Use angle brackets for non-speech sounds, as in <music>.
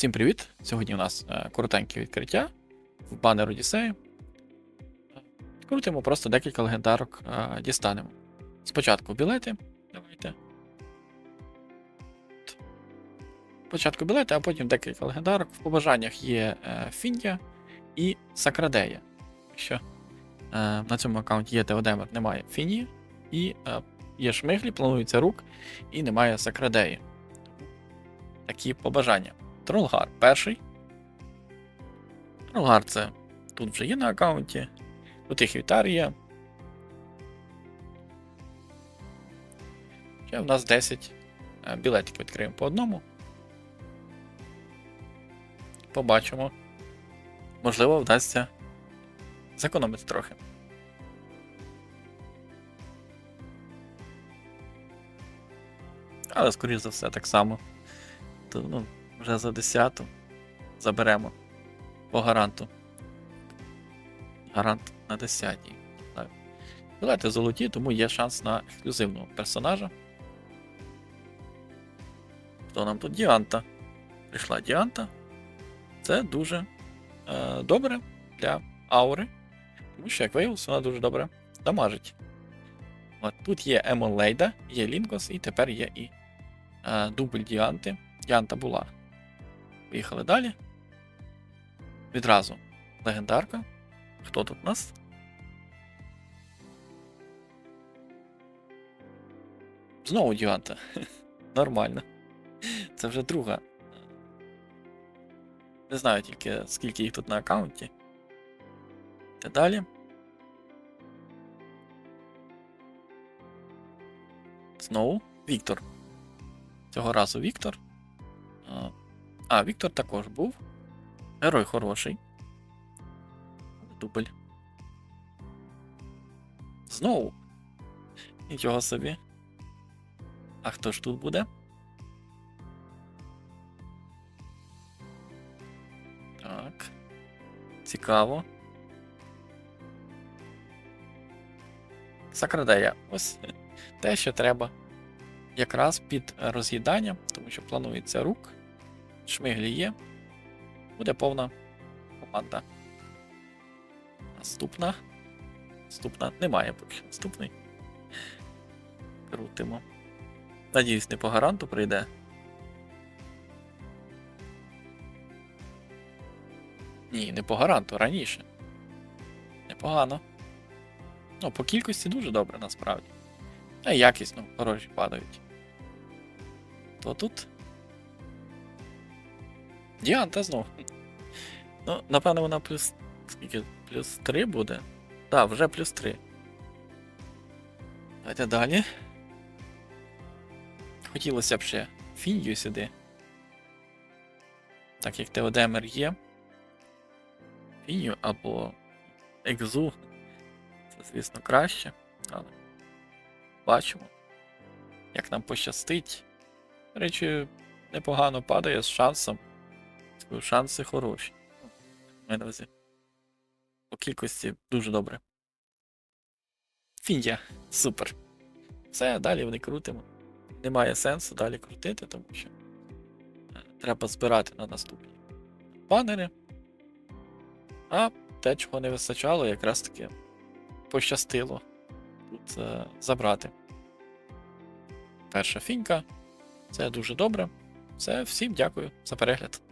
Всім привіт! Сьогодні у нас е, коротеньке відкриття в банер Одіссеї. Крутимо просто декілька легендарок е, дістанемо. Спочатку білети. Давайте. Спочатку білети, а потім декілька легендарок. В побажаннях є е, Фіндія і Сакрадея. Якщо на цьому аккаунті є Теодемер, немає Фінії, і є Шмиглі, планується рук, і немає Сакрадеї. Такі побажання. Тролгар перший. Тролгар це тут вже є на аккаунті. Тут і Хвітар є. Ще в нас 10 е, білетиків відкриємо по одному. Побачимо. Можливо, вдасться зекономити трохи. Але, скоріш за все, так само. То, ну, вже за 10 заберемо по гаранту. Гарант на 10. Давайте золоті, тому є шанс на ексклюзивного персонажа. Хто нам тут Діанта? Прийшла Діанта. Це дуже е, добре для аури. Тому що, як виявилося, вона дуже добре дамажить. От, тут є Емон Лейда, є Лінкос, і тепер є і е, дубль Діанти. Діанта була. Поїхали далі. Відразу легендарка. Хто тут у нас? Знову Діанта. <laughs> Нормально. Це вже друга. Не знаю тільки скільки їх тут на аккаунті. Та далі. Знову Віктор. Цього разу Віктор. А, Віктор також був. Герой хороший. Дубль. Знову. Нічого собі. А хто ж тут буде? Так. Цікаво. Сакрадея. Ось те, що треба. Якраз під роз'їдання, тому що планується рук. Шмиглі є. Буде повна команда. Наступна. Наступна. Немає поки наступний. Крутимо. Надіюсь, не по гаранту прийде. Ні, не по гаранту, раніше. Непогано. Ну, по кількості дуже добре насправді. А якісно хороші падають. То тут. Діанта знов. Ну, напевно, вона плюс. Скільки? Плюс 3 буде? Так, вже плюс 3. Давайте далі. Хотілося б ще Фіндію сюди. Так як Теодемер є. Фінію або Екзу. Це, звісно, краще. Але бачимо. Як нам пощастить. До речі, непогано падає з шансом. Скажу, Шанси хороші. На увазі. По кількості дуже добре. Фіндія. Супер. Все, далі вони крутимо. Немає сенсу далі крутити, тому що е, треба збирати на наступні банери. А те, чого не вистачало, якраз таки пощастило тут е, забрати. Перша фінька. Це дуже добре. Все, всім дякую за перегляд.